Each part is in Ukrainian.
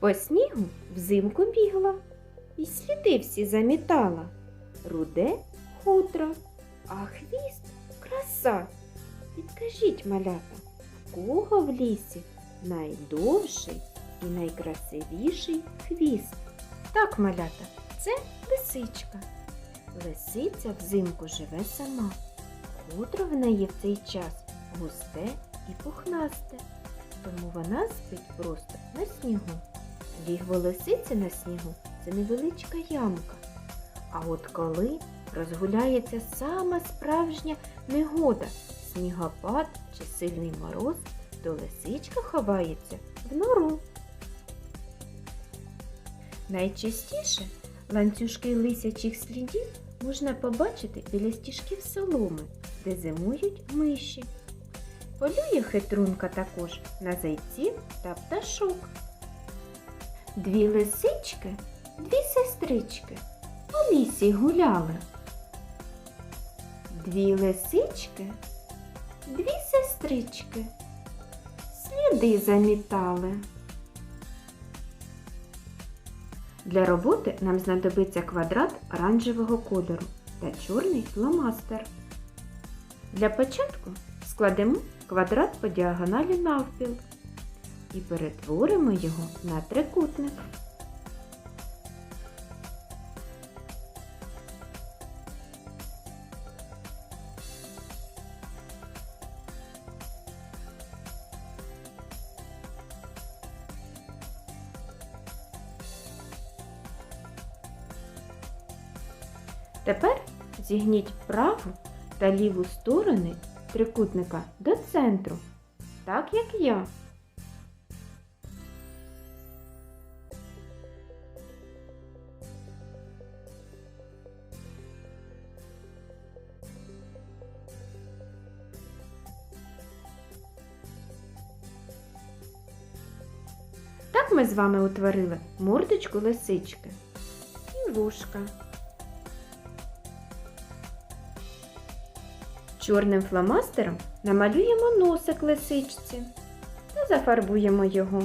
По снігу взимку бігла і сліди всі замітала. Руде хутро, а хвіст краса. Підкажіть, малята, в кого в лісі найдовший і найкрасивіший хвіст? Так, малята, це лисичка. Лисиця взимку живе сама. Хутро в неї в цей час густе і пухнасте, тому вона спить просто на снігу. Лігво лисиці на снігу це невеличка ямка. А от коли розгуляється сама справжня негода, снігопад чи сильний мороз, то лисичка ховається в нору. Найчастіше ланцюжки лисячих слідів можна побачити біля стіжків соломи, де зимують миші. Полює хитрунка також на зайців та пташок. Дві лисички, дві сестрички по лісі гуляли. Дві лисички, дві сестрички сліди замітали. Для роботи нам знадобиться квадрат оранжевого кольору та чорний фломастер. Для початку складемо квадрат по діагоналі навпіл і перетворимо його на трикутник. Тепер зігніть праву та ліву сторони трикутника до центру, так як я. Так ми з вами утворили мордочку лисички і вушка. Чорним фломастером намалюємо носик лисичці та зафарбуємо його.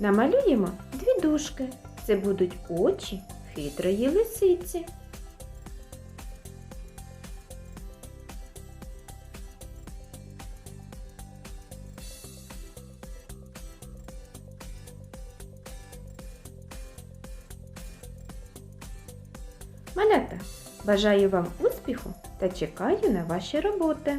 Намалюємо дві дужки. Це будуть очі хитрої лисиці. Малята, бажаю вам успіху та чекаю на ваші роботи.